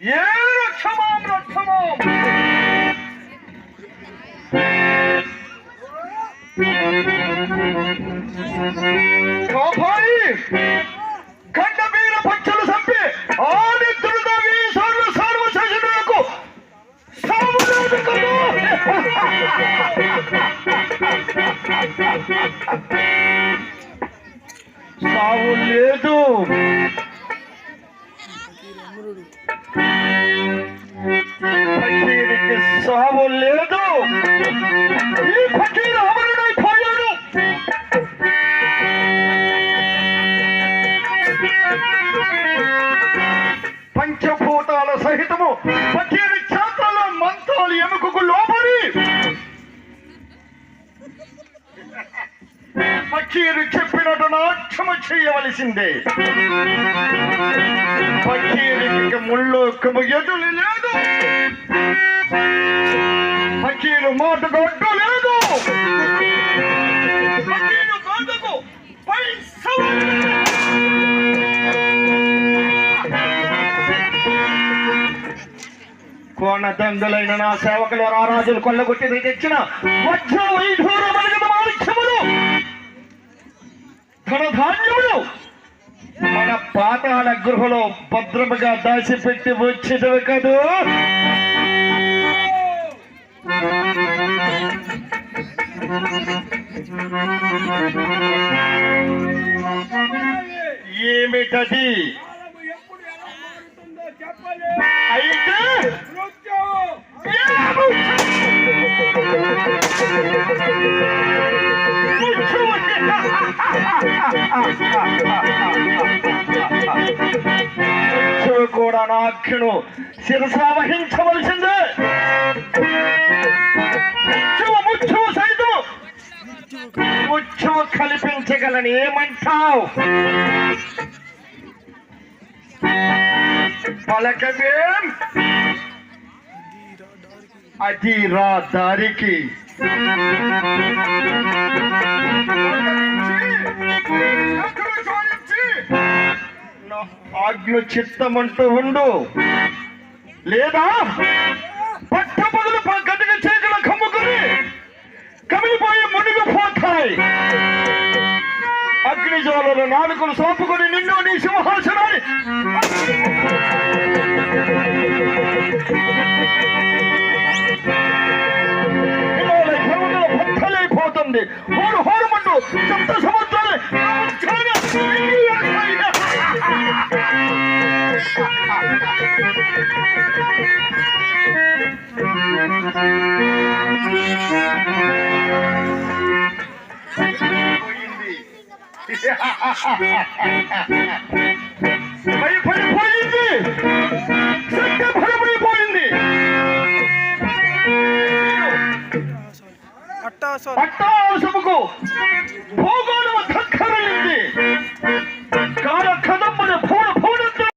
ఏ రక్షమాం రక్షమాం కాపాయి ఖండవీర పక్షులు చంపి ఆదిత్యుడుగా ఈ సర్వ సర్వ శశులకు సాములేదు కదా సావు లేదు అమరుడు లేదు. ఈ అమరుడైపోయాడు పంచభూతాల సహితము ఫకీరు చేతల మంత్రాలు ఎముకకు లోపలి ఫకీరు చెప్పినట్టు చేయవలసిందే. ఫకీరుకి ముళ్ళు ఎదులు లేదు. ఫకీరు మాటకు అడ్డు లేదు. ఫకీరు మాటకు పై సవాలు కోణ దంగులైన నా సేవకులు రారాజులు కొల్లగొట్టి తెచ్చిన వజ్ర వైఢూర పాతాళ గృహలో భద్రముగా దాచిపెట్టి వచ్చేటవి కాదు. ఏమిటది? అయితే కూడా నాక్షుడు శిరసావహించవలసిందే వహించవలసిందే. ముచ్చు కల్పించగలని ఏమంటావు? పలకవేం. అది రా దారికి. Thank you. ఆజ్ఞ చిత్తమంటూ ఉండు. లేదా పట్టపదులు గదిగా చేతుల కమ్ముకుని కమిలిపోయి మునిగిపోతాయి అగ్నిజ్వాలలు నాలుగులు సోపుకొని నిన్ను నీ సింహాసనాన్ని వస్తుంది భయపడిపోయింది సత్య భయపడిపోయింది అట్టాస పట్టాసముకు భూగోళ